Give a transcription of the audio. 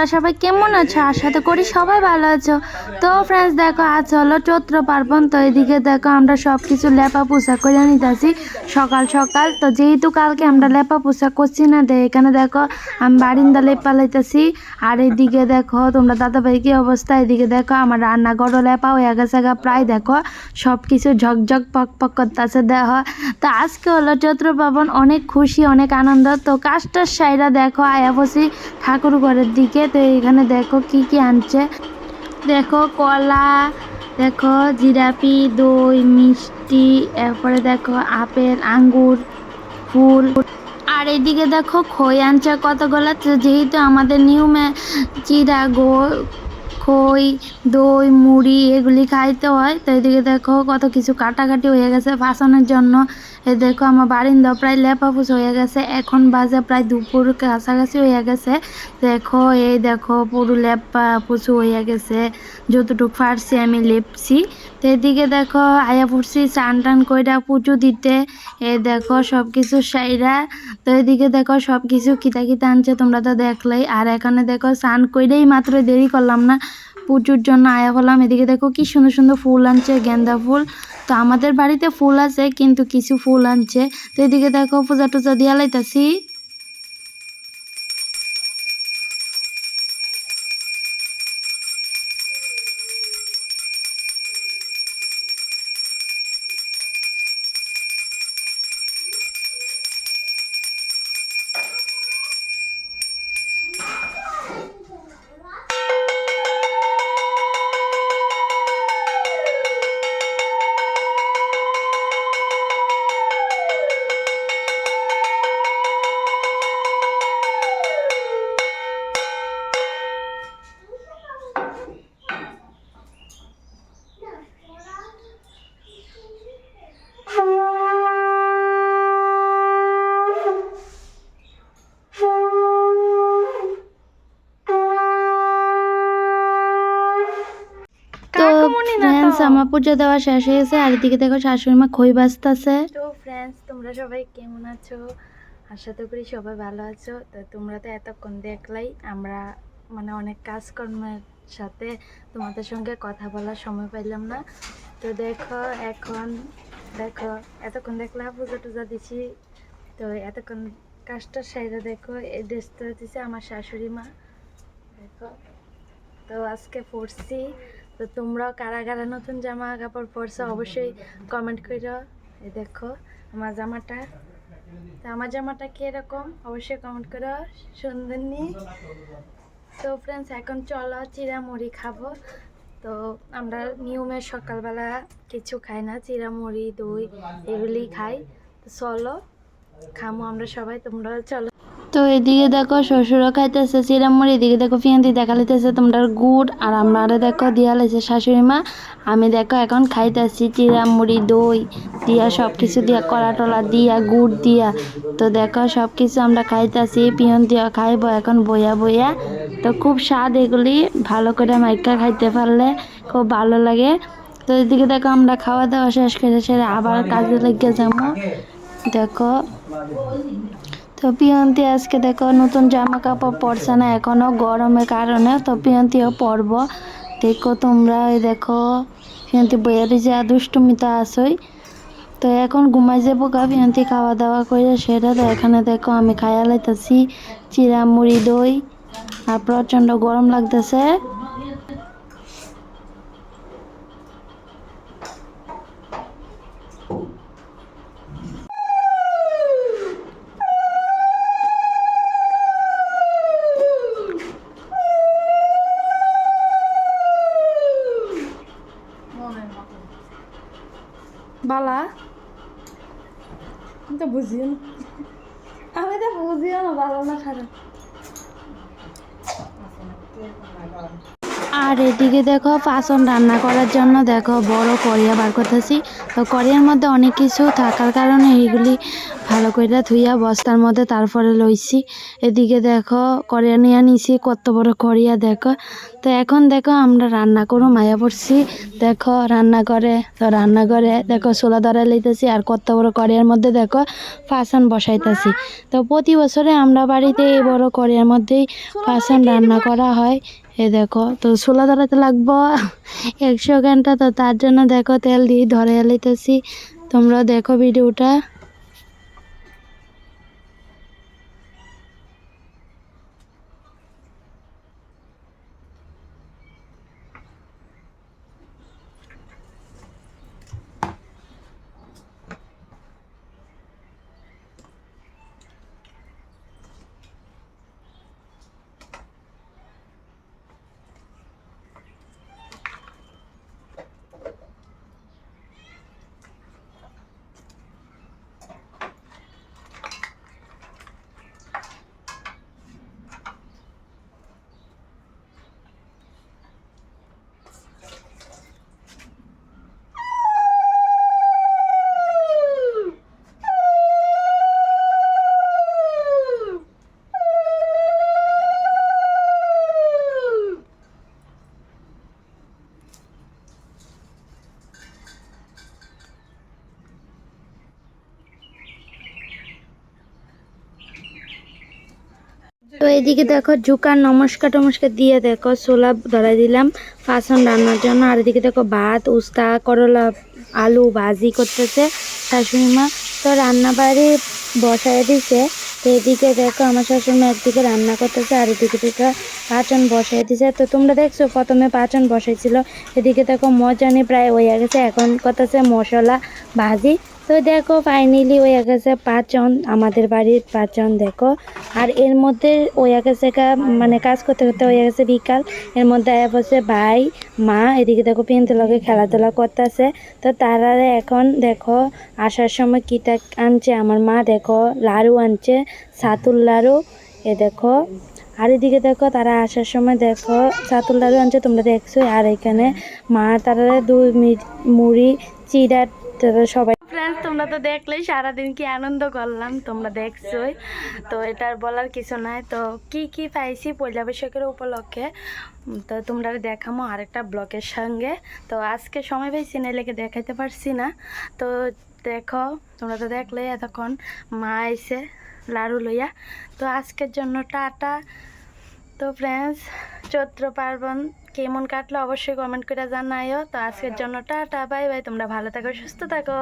তোমরা সবাই কেমন আছো? আশা করি সবাই ভালো আছো। তো ফ্রেন্ডস দেখো, আজ হলো চৈত্র পার্বণ, তো এদিকে দেখো আমরা সব কিছু লেপা পোষা করে নিতেছি সকাল সকাল। তো যেহেতু কালকে আমরা লেপা পোষা করছি না, তো এখানে দেখো আমি বারিন্দা লেপা লাইতেছি। আর এদিকে দেখো, তোমরা দাদাভাই কি অবস্থা? এদিকে দেখো আমার রান্নাঘরও লেপা হয়ে গেছে গা। প্রায় দেখো সব কিছু ঝকঝক পক পক করতেছে, দেখো। তো আজকে হলো চৈত্র পার্বণ, অনেক খুশি, অনেক আনন্দ। তো কাজটার সাইরা দেখো, আয়া বসি ঠাকুর ঘরের দিকে। তো এখানে দেখো কি কি আনছে। দেখো কলা, দেখো জিরাপি দই, মিষ্টি, এরপরে দেখো আপেল, আঙ্গুর, ফুল। আর এদিকে দেখো খই আনছে কতগুলো? যেহেতু আমাদের নিয়মে চিরা গো খই, দই, মুড়ি এগুলি খাইতে হয়। তো এদিকে দেখো কত কিছু কাটাকাটি হয়ে গেছে ফাঁসানোর জন্য। এ দেখো আমার বারিন্দা প্রায় লেপাপুস হয়ে গেছে। এখন বাজে প্রায় দুপুর কাছাকাছি হয়ে গেছে। দেখো, এই দেখো পুরো লেপা পুচু হয়ে গেছে। যতটুকু পারছি আমি লেপছি। তো এদিকে দেখো আয়া পড়ছি চান টান কইরা পুজো দিতে। এ দেখো সব কিছু সাইরা। তো এদিকে দেখো সব কিছু কিতা কিতা আনছে, তোমরা তো দেখলেই। আর এখানে দেখো চান কইরেই মাত্র দেরি করলাম না। পুজোর জন্য আয়া হলাম। এদিকে দেখো কি সুন্দর সুন্দর ফুল আনছে, গেন্দা ফুল। তো আমাদের বাড়িতে ফুল আছে, কিন্তু কিছু ফুল আনছে। তো এদিকে দেখো পূজা টুজা দিয়া লাইতাছি ফ্রেন্ডস আমার পুজো দেওয়া শেষ হয়ে গেছে। আর এদিকে দেখো শাশুড়ি মা খই বাজতাছে। তো ফ্রেন্ডস তোমরা সবাই কেমন আছো? আশা তো করি সবাই ভালো আছো। তো তোমরা তো এতক্ষণ দেখলাই আমরা মানে অনেক কাজকর্মের সাথে তোমাদের সঙ্গে কথা বলার সময় পাইলাম না। তো দেখো এখন দেখো এতক্ষণ দেখলাম পূজা টুজা দিছি। তো এতক্ষণ কাজটার সাইডে দেখো এই ড্রেসটা দিছে আমার শাশুড়ি মা। দেখো তো আজকে পড়ছি তো তোমরাও কারা কারা নতুন জামা কাপড় পরছো অবশ্যই কমেন্ট করো দেখো, আমার জামাটা। তো আমার জামাটা কীরকম? অবশ্যই কমেন্ট করো সুন্দর নি তো ফ্রেন্ডস এখন চলো চিরা মুড়ি খাব। তো আমরা নিয়মে সকালবেলা কিছু খাই না চিরা মুড়ি দই এগুলি খাই। তো চলো, খামো আমরা সবাই তোমরা চলো। তো এদিকে দেখো শ্বশুরও খাইতেছে চিরামুড়ি এদিকে দেখো পিয়ান্তি দেখা লিতেছে তোমরা গুড়। আর আমরা দেখো দিয়া লাইছে শাশুড়ি মা আমি দেখো এখন খাইতেছি চিরামুড়ি, দই দিয়া সব কিছু দিয়া কলা টলা দিয়া, গুড় দিয়া। তো দেখো সব কিছু আমরা খাইতেছি পিয়ন্তিও খাইবো এখন বইয়া বইয়া। তো খুব স্বাদ এগুলি, ভালো করে মাইকা খাইতে পারলে খুব ভালো লাগে। তো এদিকে দেখো আমরা খাওয়া দাওয়া শেষ করে সেরে আবার কাজে লেগে যাব। দেখো তো পিয়ন্তি আজকে দেখো নতুন জামা কাপড় পরছে না এখনও গরমের কারণে তো পিয়ন্তিও পরব। দেখো তোমরা ওই দেখো, পিয়ন্তি বইয়ারি যে দুষ্টুমিতা আসই তো এখন ঘুমাই যাব গা, পিয়ন্তি খাওয়া দাওয়া করে সেটা তো এখানে দেখো আমি খাইয়া লাইতেছি চিরা মুড়ি দই, আর প্রচণ্ড গরম লাগতেছে বালা আমি তো বুঝিও না। আমি তো বুঝিও না ভালো না খারাপ। আর এদিকে দেখো পাসন রান্না করার জন্য দেখো বড় করিয়া বার করতেছি। তো করিয়ার মধ্যে অনেক কিছু থাকার কারণে এইগুলি ভালো করে ধুইয়া বস্তার মধ্যে তারপরে লইছি। এদিকে দেখো করিয়া নিয়ে নিছি, কত বড় করিয়া দেখো। তো এখন দেখো আমরা রান্না করো, মায়া পড়ছি। দেখো রান্না করে, তো রান্না করে দেখো সোলা ধরা লইতেছি আর কত বড় করিয়ার মধ্যে দেখো পাসন বসাইতেছি। তো প্রতি বছরে আমরা বাড়িতে এই বড় করিয়ার মধ্যেই পাসন রান্না করা হয়। এ দেখো, তো ছোলা ধরাতে লাগবো। একশো ঘণ্টা, তো তার জন্য দেখো তেল দিয়ে ধরে এলাইতেছি তোমরা দেখো ভিডিওটা। তো এদিকে দেখো, জুকার নমস্কার টমস্কার দিয়ে দেখো, ছোলা ধরাই দিলাম ফাসন রান্নার জন্য। আর এদিকে দেখো, ভাত, উস্তা, করলা, আলু ভাজি করতেছে শাশুড়ি মা। তো রান্না বাড়ি বসায় দিছে। তো এদিকে দেখো, আমার শাশুড়িমা একদিকে রান্না করতেছে আর এদিকে দেখো পাচন বসাই দিছে। তো তোমরা দেখছ, প্রথমে পাচন বসাইছিল। এদিকে দেখো মজানি প্রায় হয়ে গেছে। এখন করতেছে মশলা ভাজি। তো দেখো ফাইনালি হয়ে গেছে পাঁচজন, আমাদের বাড়ির পাঁচজন, দেখো। আর এর মধ্যে হয়ে গেছে মানে কাজ করতে করতে হয়ে গেছে বিকাল। এর মধ্যে আয়া বসে ভাই, মা, এদিকে দেখো পিনতে লগে খেলাধুলা করতেছে। তো তারা এখন, দেখো, আসার সময় কিটা আনছে? আমার মা, দেখো, লাড়ু আনছে সাতুর লাড়ু, এ দেখো। আর এদিকে দেখো, তারা আসার সময়, দেখো সাতুর লাড়ু আনছে, তোমরা দেখছ। আর এখানে মা, তারা দুই মুড়ি, চিড়া, তারা সবাই ফ্রেন্ডস তোমরা তো দেখলেই সারাদিন কি আনন্দ করলাম, তোমরা দেখছোই। তো এটার বলার কিছু নাই। তো কি কি পাইছি পয়লা বৈশাখের উপলক্ষে তো তোমরা দেখামো আরেকটা ব্লকের সঙ্গে। তো আজকে সময় পাইছি না লেগে দেখাইতে পারছি না। তো দেখো, তোমরা তো দেখলে এতক্ষণ মা আইসে লাড়ু লইয়া। তো আজকের জন্য টাটা। তো ফ্রেন্ডস চৈত্র পার্বণ কেমন কাটলো অবশ্যই কমেন্ট করে জানাইও। তো আজকের জন্য টাটা, বাই বাই, তোমরা ভালো থাকো, সুস্থ থাকো।